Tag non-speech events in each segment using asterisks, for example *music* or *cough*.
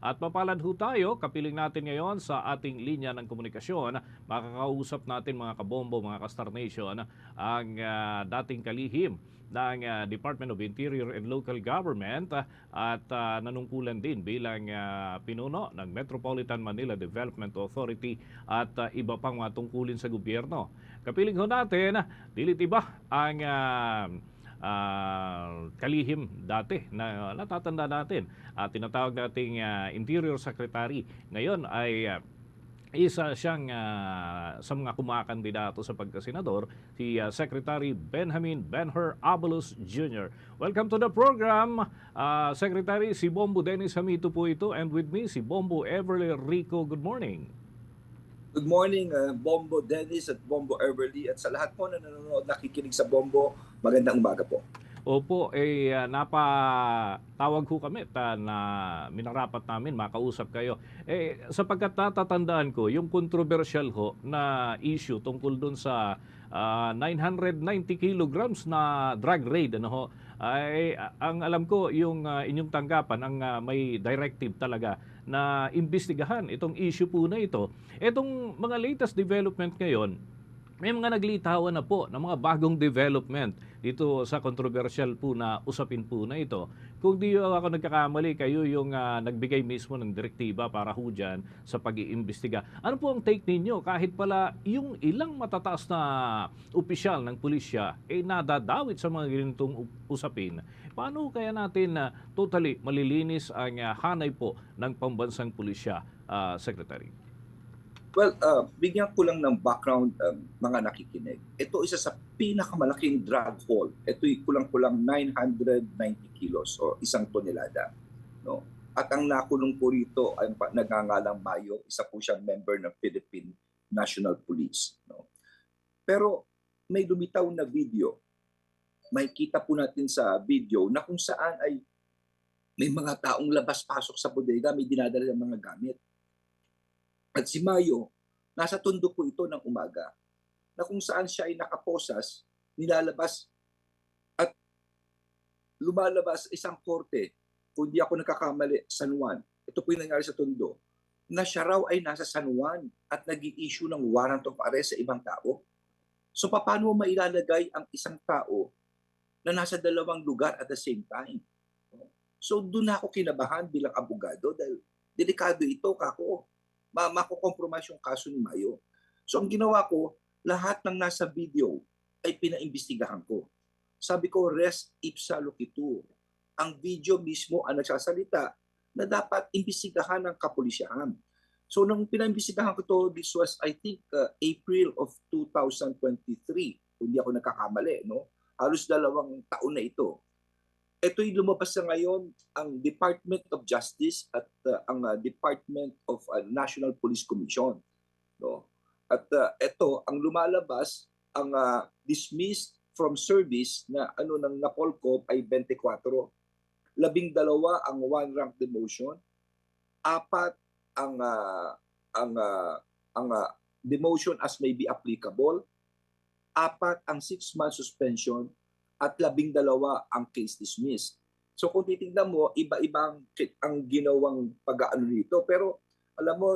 At mapalad ho tayo, kapiling natin ngayon sa ating linya ng komunikasyon. Makakausap natin mga kabombo, mga ka-Star Nation, ang ah, dating kalihim ng ah, Department of Interior and Local Government ah, at ah, nanungkulan din bilang ah, pinuno ng Metropolitan Manila Development Authority at ah, iba pang mga tungkulin sa gobyerno. Kapiling ho natin, ah, dilit iba ang ah, ah, kalihim dati na natatanda natin. at tinatawag nating ah, Interior Secretary. Ngayon ay ah, isa siyang ah, sa mga kumakandidato sa pagkasenador, si ah, Secretary Benjamin Benher Abalos Jr. Welcome to the program, ah, Secretary. Si Bombo Dennis Hamito po ito and with me si Bombo Everly Rico. Good morning. Good morning, uh, Bombo Dennis at Bombo Everly at sa lahat po na nanonood, nakikinig sa Bombo, magandang umaga po. Opo, eh ah, napatawag ho kami ta, na minarapat namin makausap kayo. Eh sapagkat natatandaan ko yung controversial ho na issue tungkol dun sa ah, 990 kilograms na drug raid ano ho. Ay ang alam ko yung ah, inyong tanggapan ang ah, may directive talaga na imbestigahan itong issue po na ito. Itong mga latest development ngayon, may mga naglitawan na po ng mga bagong development dito sa controversial po na usapin po na ito. Kung di ako nagkakamali, kayo yung ah, nagbigay mismo ng direktiba para ho dyan sa pag-iimbestiga. Ano po ang take ninyo? Kahit pala yung ilang matataas na opisyal ng pulisya eh nadadawit sa mga ganitong usapin, paano kaya natin na totally malilinis ang ah, hanay po ng pambansang pulisya, ah, Secretary? Well, uh, bigyan ko lang ng background um, mga nakikinig. Ito isa sa pinakamalaking drug haul. Ito'y kulang-kulang 990 kilos o isang tonelada. No? At ang nakulong po rito ay nagngangalang Mayo, isa po siyang member ng Philippine National Police. No? Pero may lumitaw na video. May kita po natin sa video na kung saan ay may mga taong labas-pasok sa bodega, may dinadala ng mga gamit. At si Mayo, nasa tundo po ito ng umaga na kung saan siya ay nakaposas, nilalabas at lumalabas isang korte, kung di ako nakakamali, San Juan. Ito po yung nangyari sa tundo, na siya raw ay nasa San Juan at nag issue ng warrant of arrest sa ibang tao. So paano mo mailalagay ang isang tao na nasa dalawang lugar at the same time? So doon ako kinabahan bilang abogado dahil delikado ito kako ma makokompromise yung kaso ni Mayo. So ang ginawa ko, lahat ng nasa video ay pinaimbestigahan ko. Sabi ko, res ipsa loquitur. Ang video mismo ang nagsasalita na dapat imbestigahan ng kapulisyahan. So nung pinaimbestigahan ko to, this was I think uh, April of 2023, kung hindi ako nagkakamali, no? Halos dalawang taon na ito. Ito'y lumabas na ngayon ang Department of Justice at uh, ang uh, Department of uh, National Police Commission no? At uh, ito ang lumalabas ang uh, dismissed from service na ano ng Napolcom ay 24 labing dalawa ang one rank demotion. Apat ang uh, ang uh, ang uh, demotion as may be applicable apat ang six month suspension at labing dalawa ang case dismissed. So kung titingnan mo, iba-ibang ang ginawang pag-aano nito. Pero alam mo,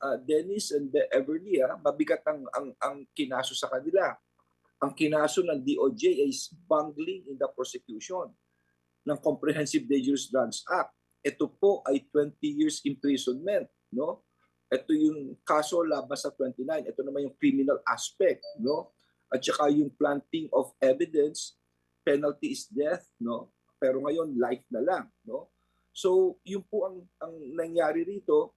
uh, Dennis and the Everly, ah, mabigat ang, ang, ang kinaso sa kanila. Ang kinaso ng DOJ is bungling in the prosecution ng Comprehensive Dangerous Drugs Act. Ito po ay 20 years imprisonment, no? Ito yung kaso labas sa 29. Ito naman yung criminal aspect, no? At saka yung planting of evidence penalty is death, no? Pero ngayon life na lang, no? So, yun po ang ang nangyari rito,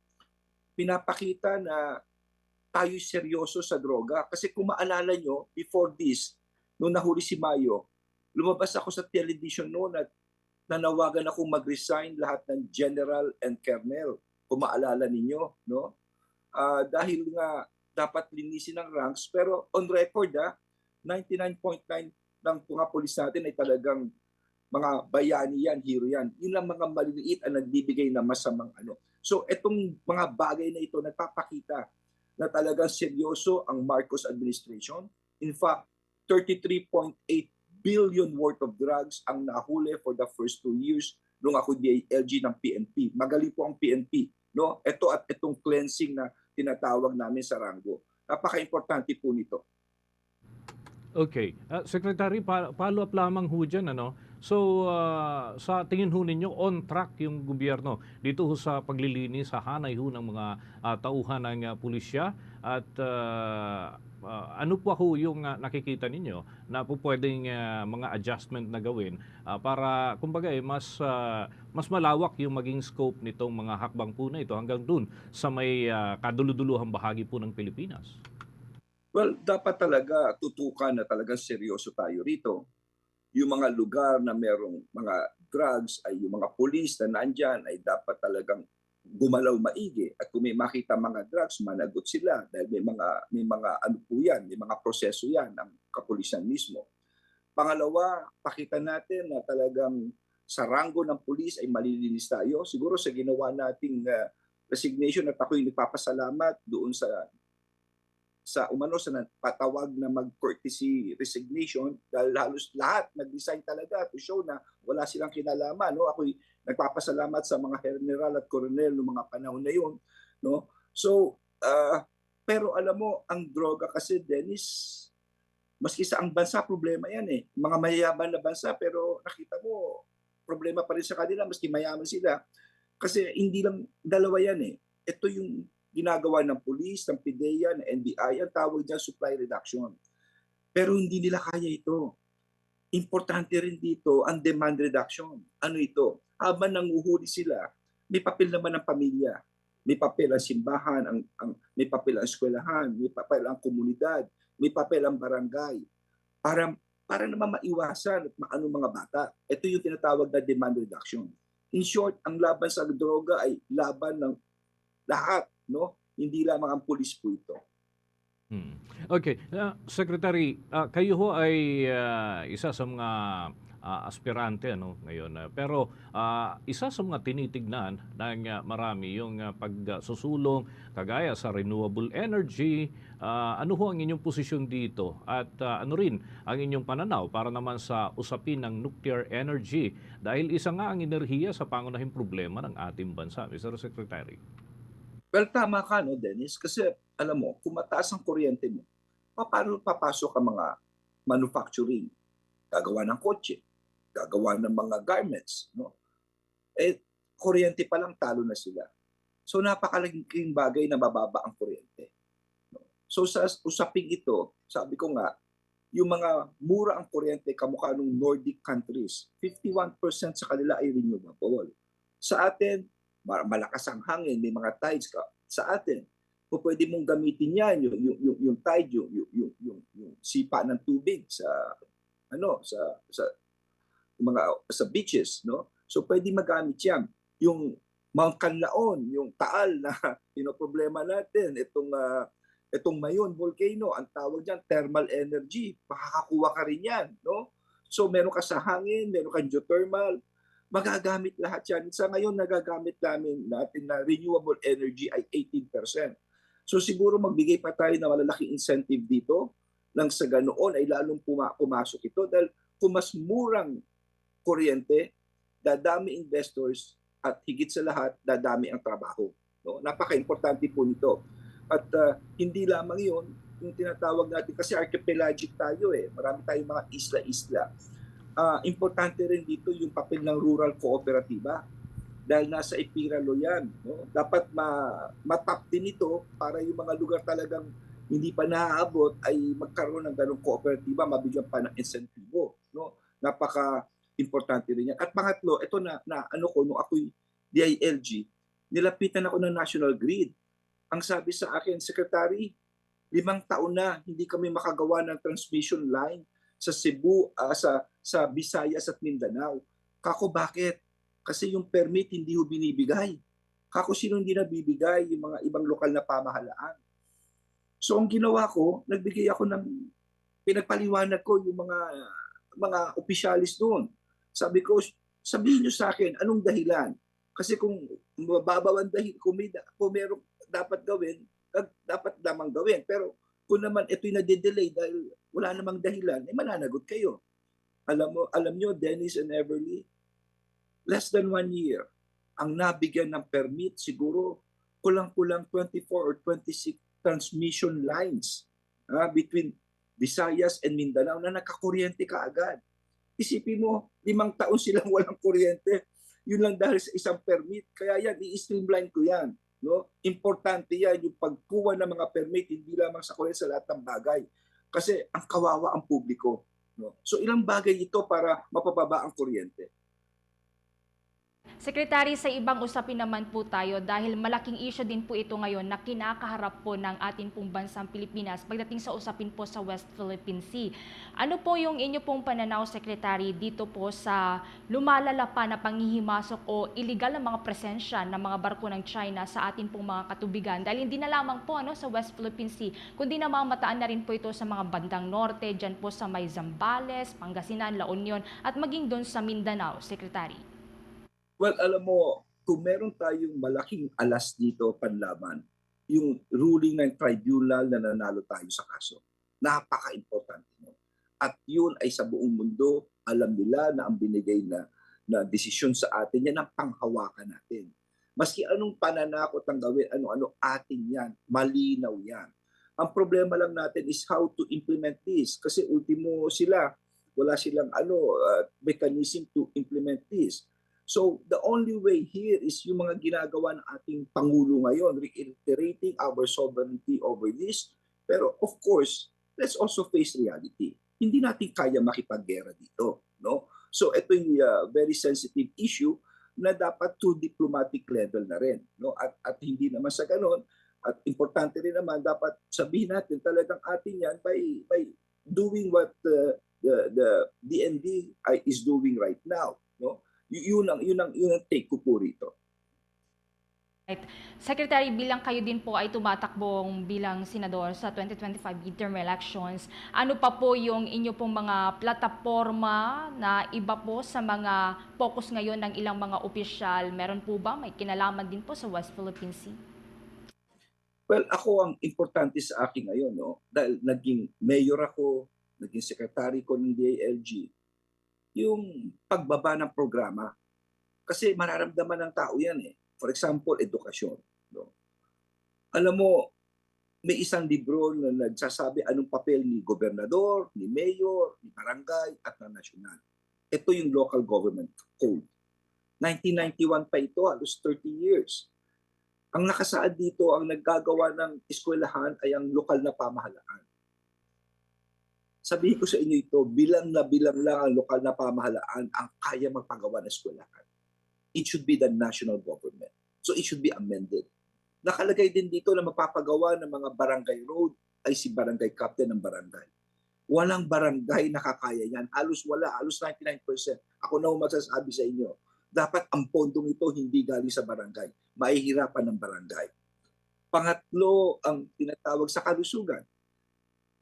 pinapakita na tayo seryoso sa droga kasi kung maalala nyo, before this, nung nahuli si Mayo, lumabas ako sa television noon at nanawagan ako mag-resign lahat ng general and colonel. Kung maalala ninyo, no? Ah, dahil nga dapat linisin ang ranks pero on record ah 99.9 ng mga polis natin ay talagang mga bayani yan, hero yan. Yun lang mga maliliit ang nagbibigay na masamang ano. So itong mga bagay na ito nagpapakita na talagang seryoso ang Marcos administration. In fact, 33.8 billion worth of drugs ang nahuli for the first two years nung ako DLG ng PNP. Magaling po ang PNP. No? Ito at itong cleansing na tinatawag namin sa Rango. Napaka-importante po nito. Okay. Ah, Secretary, pa- follow up lamang ho dyan, ano? So, ah, sa tingin ho ninyo, on track yung gobyerno dito ho sa paglilinis, sa hanay ho ng mga ah, tauhan ng ah, pulisya at ah, ah, ano pa ho yung ah, nakikita ninyo na po pwedeng ah, mga adjustment na gawin ah, para, kumbaga, eh, mas, ah, mas malawak yung maging scope nitong mga hakbang po na ito hanggang dun sa may ah, kaduluduluhang bahagi po ng Pilipinas? Well, dapat talaga tutukan na talagang seryoso tayo rito. Yung mga lugar na merong mga drugs ay yung mga pulis na nandyan ay dapat talagang gumalaw maigi at kung may makita mga drugs managot sila dahil may mga may mga ano po yan, may mga proseso yan ng kapulisan mismo. Pangalawa, pakita natin na talagang sa ranggo ng pulis ay malilinis tayo. Siguro sa ginawa nating uh, resignation at ako'y nagpapasalamat doon sa sa umano sa patawag na mag-courtesy resignation dahil halos lahat nag-resign talaga to show na wala silang kinalaman no? Ako'y nagpapasalamat sa mga general at colonel ng mga panahon na yun no? So ah, pero alam mo ang droga kasi Dennis maski sa ang bansa problema yan eh. Mga mayayaman na bansa pero nakita mo problema pa rin sa kanila maski mayaman sila. Kasi hindi lang dalawa yan eh. Ito yung ginagawa ng police, ng PIDEA, ng NBI, ang tawag niya supply reduction. Pero hindi nila kaya ito. Importante rin dito ang demand reduction. Ano ito? Habang nanguhuli sila, may papel naman ng pamilya. May papel ang simbahan, ang, ang, may papel ang eskwelahan, may papel ang komunidad, may papel ang barangay. Para, para naman maiwasan at maano mga bata. Ito yung tinatawag na demand reduction. In short, ang laban sa droga ay laban ng lahat no? Hindi lamang ang pulis po ito. Hmm. Okay. Ah, Secretary, ah, kayo ho ay ah, isa sa mga ah, aspirante ano ngayon. Ah, pero ah, isa sa mga tinitignan ng ah, marami yung ah, pagsusulong kagaya sa renewable energy. Ah, ano ho ang inyong posisyon dito? At ah, ano rin ang inyong pananaw para naman sa usapin ng nuclear energy? Dahil isa nga ang enerhiya sa pangunahing problema ng ating bansa, Mr. Secretary. Well, tama ka, no, Dennis? Kasi, alam mo, kung mataas ang kuryente mo, pa- paano papasok ang mga manufacturing? Gagawa ng kotse, gagawa ng mga garments, no? Eh, kuryente pa lang talo na sila. So, napakalaking bagay na mababa ang kuryente. no? So, sa usaping ito, sabi ko nga, yung mga mura ang kuryente kamukha ng Nordic countries, 51% sa kanila ay renewable. Sa atin, malakas ang hangin, may mga tides ka sa atin. Kung pwede mong gamitin yan, yung, yung, yung, yung tide, yung, yung, yung, yung, yung sipa ng tubig sa, ano, sa, sa, mga, sa beaches, no? So, pwede magamit yan. Yung Mount Canlaon, yung taal na *laughs* pinoproblema natin, itong, ah, itong Mayon volcano, ang tawag diyan thermal energy. Makakakuha ka rin yan, no? So, meron ka sa hangin, meron ka geothermal, magagamit lahat yan. Sa ngayon, nagagamit namin natin na renewable energy ay 18%. So siguro magbigay pa tayo ng malalaking incentive dito nang sa ganoon ay lalong puma- pumasok ito dahil kung mas murang kuryente, dadami investors at higit sa lahat, dadami ang trabaho. No? Napaka-importante po nito. At ah, hindi lamang yun, yung tinatawag natin, kasi archipelagic tayo eh, marami tayong mga isla-isla ah, importante rin dito yung papel ng rural kooperatiba dahil nasa ipiralo yan. No? Dapat ma matap din ito para yung mga lugar talagang hindi pa naaabot ay magkaroon ng ganong kooperatiba, mabigyan pa ng insentibo. No? Napaka importante rin yan. At pangatlo, ito na, na ano ko, nung ako'y DILG, nilapitan ako ng National Grid. Ang sabi sa akin, Secretary, limang taon na hindi kami makagawa ng transmission line sa Cebu, ah, sa sa Visayas at Mindanao. Kako bakit? Kasi yung permit hindi ho binibigay. Kako sino hindi nabibigay yung mga ibang lokal na pamahalaan. So ang ginawa ko, nagbigay ako ng pinagpaliwanag ko yung mga mga opisyalis doon. Sabi ko, sabihin niyo sa akin anong dahilan. Kasi kung mababaw ang dahil, kung, may, kung meron dapat gawin, dapat lamang gawin. Pero kung naman ito'y nade-delay dahil wala namang dahilan, eh mananagot kayo. Alam mo, alam nyo, Dennis and Everly, less than one year, ang nabigyan ng permit siguro kulang-kulang 24 or 26 transmission lines ah, between Visayas and Mindanao na nakakuryente ka agad. Isipin mo, limang taon silang *laughs* walang kuryente. Yun lang dahil sa isang permit. Kaya yan, i-streamline ko yan. No? Importante yan yung pagkuha ng mga permit, hindi lamang sa kuryente sa lahat ng bagay. Kasi ang kawawa ang publiko. No? So ilang bagay ito para mapababa ang kuryente. Secretary, sa ibang usapin naman po tayo dahil malaking issue din po ito ngayon na kinakaharap po ng ating pong bansang Pilipinas pagdating sa usapin po sa West Philippine Sea. Ano po yung inyo pong pananaw, Secretary, dito po sa lumalala pa na panghihimasok o illegal na mga presensya ng mga barko ng China sa ating pong mga katubigan? Dahil hindi na lamang po ano, sa West Philippine Sea, kundi namamataan na rin po ito sa mga bandang norte, dyan po sa may Zambales, Pangasinan, La Union, at maging doon sa Mindanao, Secretary. Well, alam mo, kung meron tayong malaking alas dito panlaban, yung ruling ng tribunal na nanalo tayo sa kaso, napaka-importante mo. At yun ay sa buong mundo, alam nila na ang binigay na, na desisyon sa atin, yan ang panghawakan natin. Maski anong pananakot ang gawin, ano-ano, atin yan, malinaw yan. Ang problema lang natin is how to implement this. Kasi ultimo sila, wala silang ano, uh, mechanism to implement this. So the only way here is yung mga ginagawa ng ating Pangulo ngayon, reiterating our sovereignty over this. Pero of course, let's also face reality. Hindi natin kaya makipaggera dito. No? So ito yung uh, very sensitive issue na dapat to diplomatic level na rin. No? At, at hindi naman sa ganun, at importante rin naman, dapat sabihin natin talagang atin yan by, by doing what uh, the, the DND is doing right now. No? Yun ang yun ang yun ang take ko po rito. Secretary, bilang kayo din po ay tumatakbong bilang senador sa 2025 midterm elections, ano pa po yung inyo pong mga plataforma na iba po sa mga focus ngayon ng ilang mga opisyal? Meron po ba may kinalaman din po sa West Philippine Sea? Well, ako ang importante sa akin ngayon, no, dahil naging mayor ako, naging secretary ko ng DILG, yung pagbaba ng programa. Kasi mararamdaman ng tao yan eh. For example, edukasyon. No? Alam mo, may isang libro na nagsasabi anong papel ni gobernador, ni mayor, ni barangay, at ng nasyonal. Ito yung local government code. 1991 pa ito, halos 30 years. Ang nakasaad dito, ang naggagawa ng eskwelahan ay ang lokal na pamahalaan. Sabihin ko sa inyo ito, bilang na bilang lang ang lokal na pamahalaan ang kaya magpagawa ng eskwelahan. It should be the national government. So it should be amended. Nakalagay din dito na magpapagawa ng mga barangay road ay si barangay captain ng barangay. Walang barangay nakakaya yan. Halos wala, halos 99%. Ako na ang magsasabi sa inyo, dapat ang pondong ito hindi galing sa barangay. Mahihirapan ng barangay. Pangatlo, ang tinatawag sa kalusugan.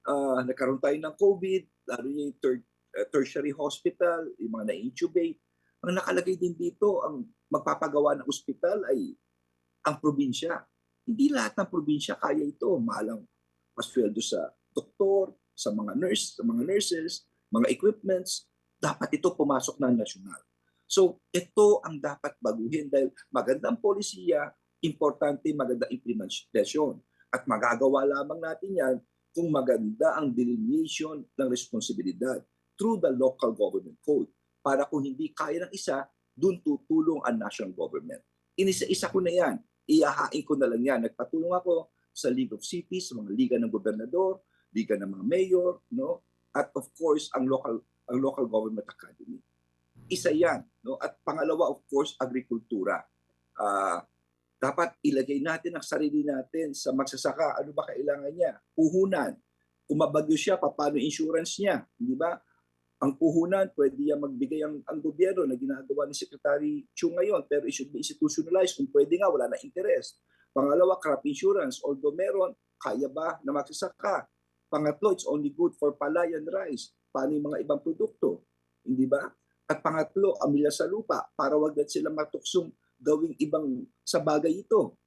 Uh, nagkaroon tayo ng COVID, lalo yung third, uh, tertiary hospital, yung mga na-intubate. Ang nakalagay din dito, ang magpapagawa ng ospital ay ang probinsya. Hindi lahat ng probinsya kaya ito. Mahalang pasweldo sa doktor, sa mga nurse, sa mga nurses, mga equipments, dapat ito pumasok na nasyonal. So, ito ang dapat baguhin dahil magandang polisiya, importante magandang implementasyon. At magagawa lamang natin yan kung maganda ang delineation ng responsibilidad through the local government code. Para kung hindi kaya ng isa, dun tutulong ang national government. Inisa-isa ko na yan. Iyahain ko na lang yan. Nagpatulong ako sa League of Cities, sa mga liga ng gobernador, liga ng mga mayor, no? At of course, ang local ang local government academy. Isa yan, no? At pangalawa of course, agrikultura. Ah, dapat ilagay natin ang sarili natin sa magsasaka. Ano ba kailangan niya? Puhunan. Kung mabagyo siya, paano insurance niya? Di ba? Ang puhunan, pwede yan magbigay ang, ang gobyerno na ginagawa ni Secretary Chu ngayon, pero it should be institutionalized. Kung pwede nga, wala na interest. Pangalawa, crop insurance. Although meron, kaya ba na magsasaka? Pangatlo, it's only good for palay and rice. Paano yung mga ibang produkto? Hindi ba? At pangatlo, amilya sa lupa para wag na sila matuksong gawing ibang sa bagay ito.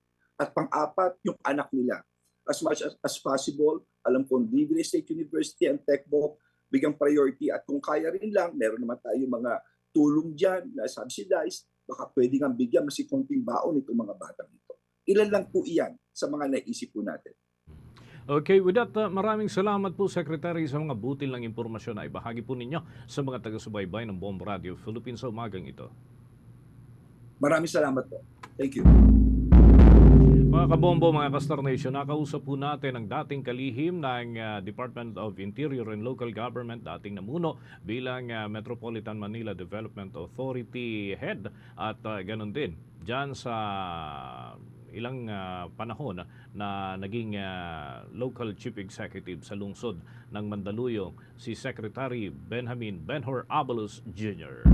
At pang-apat, yung anak nila. As much as, as possible, alam ko, Libre State University and TechBook, bigyan priority at kung kaya rin lang, meron naman tayo mga tulong dyan na subsidized, baka pwede nga bigyan mas konting baon itong mga batang ito. Ilan lang po iyan sa mga naisip po natin. Okay, with that, uh, maraming salamat po, Secretary, sa mga butil ng impormasyon na ibahagi po ninyo sa mga taga-subaybay ng Bomb Radio Philippines sa umagang ito. Maraming salamat po. Thank you. Mga kabombo, mga Kastar Nation, nakausap po natin ang dating kalihim ng uh, Department of Interior and Local Government, dating namuno bilang uh, Metropolitan Manila Development Authority Head at uh, ganun din dyan sa ilang uh, panahon na naging uh, local chief executive sa lungsod ng Mandaluyong si Secretary Benjamin Benhor Abalos Jr.